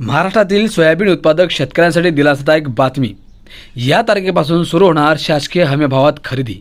महाराष्ट्रातील सोयाबीन उत्पादक शेतकऱ्यांसाठी दिलासादायक बातमी. या तारखेपासून सुरू होणार शासकीय हमीभावात खरेदी.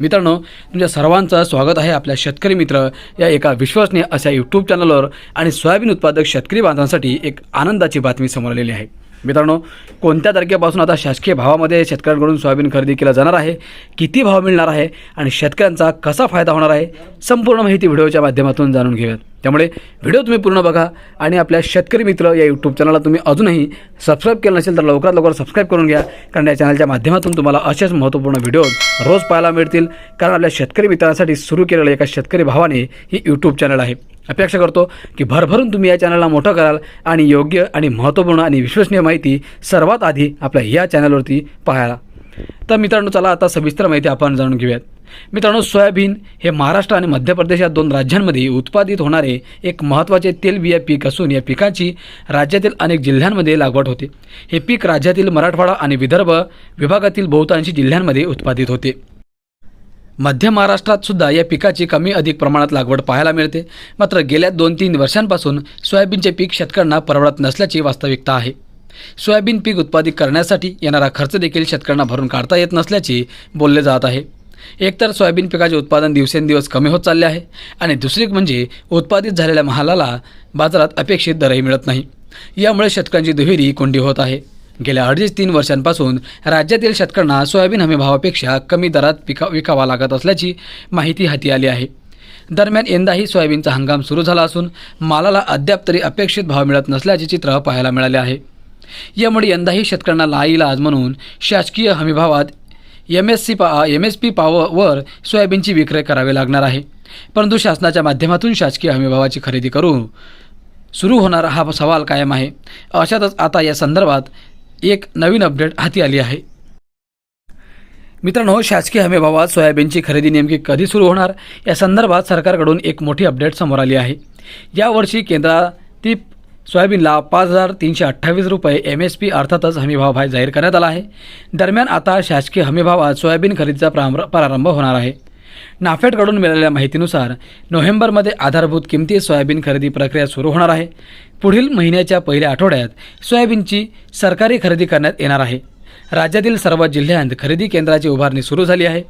मित्रांनो तुमच्या सर्वांचं स्वागत आहे आपल्या शेतकरी मित्र या एका विश्वसनीय अशा यूट्यूब चॅनलवर आणि सोयाबीन उत्पादक शेतकरी बांधवांसाठी एक आनंदाची बातमी समोर आलेली आहे. मित्रांनो कोणत्या तारखेपासून आता शासकीय भावामध्ये शेतकऱ्यांकडून सोयाबीन खरेदी केला जाणार आहे किती भाव मिळणार आहे आणि शेतकऱ्यांचा कसा फायदा होणार आहे संपूर्ण माहिती व्हिडिओच्या माध्यमातून जाणून घेऊयात. त्यामुळे व्हिडिओ तुम्ही पूर्ण बघा आणि आपल्या शेतकरी मित्र या यूट्यूब चॅनलला तुम्ही अजूनही सबस्क्राईब केलं नसेल तर लवकरात लवकर सबस्क्राईब करून घ्या कारण या चॅनलच्या माध्यमातून तुम्हाला असेच महत्त्वपूर्ण व्हिडिओ रोज पाहायला मिळतील कारण आपल्या शेतकरी मित्रांसाठी सुरू केलेलं एका शेतकरी भावाने ही यूट्यूब चॅनल आहे. अपेक्षा करतो की भरभरून तुम्ही या चॅनलला मोठं कराल आणि योग्य आणि महत्त्वपूर्ण आणि विश्वसनीय माहिती सर्वात आधी आपल्या या चॅनलवरती पाहायला. तर मित्रांनो चला आता सविस्तर माहिती आपण जाणून घेऊयात. मित्रांनो सोयाबीन हे महाराष्ट्र आणि मध्य प्रदेश या दोन राज्यांमध्ये उत्पादित होणारे एक महत्त्वाचे तेलबिया पीक असून या पिकाची राज्यातील अनेक जिल्ह्यांमध्ये लागवड होते. हे पीक राज्यातील मराठवाडा आणि विदर्भ विभागातील बहुतांशी जिल्ह्यांमध्ये उत्पादित होते. मध्य महाराष्ट्रात सुद्धा या पिकाची कमी अधिक प्रमाणात लागवड पाहायला मिळते. मात्र गेल्या दोन तीन वर्षांपासून सोयाबीनचे पीक शेतकऱ्यांना परवडत नसल्याची वास्तविकता आहे. सोयाबीन पीक उत्पादित करण्यासाठी येणारा खर्च देखील शेतकऱ्यांना भरून काढता येत नसल्याचे बोलले जात आहे. एकतर सोयाबीन पिकाचे उत्पादन दिवसेंदिवस कमी होत चालले आहे आणि दुसरी म्हणजे उत्पादित झालेल्या महालाला बाजारात अपेक्षित दरही मिळत नाही. यामुळे शेतकऱ्यांची दुहेरी कोंडी होत आहे. गेल्या अडीच तीन वर्षांपासून राज्यातील शेतकऱ्यांना सोयाबीन हमीभावापेक्षा कमी दरात पिका विकावा लागत असल्याची माहिती हाती आली आहे. दरम्यान यंदाही सोयाबीनचा हंगाम सुरू झाला असून मालाला अद्याप तरी अपेक्षित भाव मिळत नसल्याचे चित्र पाहायला मिळाले आहे. यामुळे यंदाही शेतकऱ्यांना लाईलाज म्हणून शासकीय हमीभावात एम एस सी पा एम एस पी पाववर सोयाबीनची विक्री करावी लागणार आहे. परंतु शासनाच्या माध्यमातून शासकीय हमीभावाची खरेदी करून सुरू होणारा हा सवाल कायम आहे. अशातच आता या संदर्भात एक नवीन अपडेट हाती आली आहे. मित्रांनो शासकीय हमीभावात सोयाबीनची खरेदी नेमकी कधी सुरू होणार? या संदर्भात सरकारकडून एक मोठी अपडेट समोर आली आहे. यावर्षी केंद्रातील सोयाबीनला पाच हजार तीनशे अठ्ठावीस रुपये एम एस पी अर्थातच हमीभाव भाव जाहीर करण्यात आला आहे. दरम्यान आता शासकीय हमीभावात सोयाबीन खरेदीचा प्रारंभ प्रारंभ होणार आहे. नाफेडकडून मिळालेल्या माहितीनुसार नोव्हेंबरमध्ये आधारभूत किमती सोयाबीन खरेदी प्रक्रिया सुरू होणार आहे. पुढील महिन्याच्या पहिल्या आठवड्यात सोयाबीनची सरकारी खरेदी करण्यात येणार आहे. राज्यातील सर्व जिल्ह्यांत खरेदी केंद्राची उभारणी सुरू झाली आहे.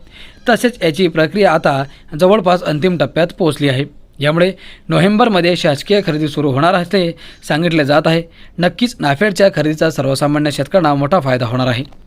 तसेच याची प्रक्रिया आता जवळपास अंतिम टप्प्यात पोहोचली आहे. यामुळे नोव्हेंबरमध्ये शासकीय खरेदी सुरू होणार असल्याचे सांगितले जात आहे. नक्कीच नाफेडच्या खरेदीचा सर्वसामान्य शेतकऱ्यांना मोठा फायदा होणार आहे.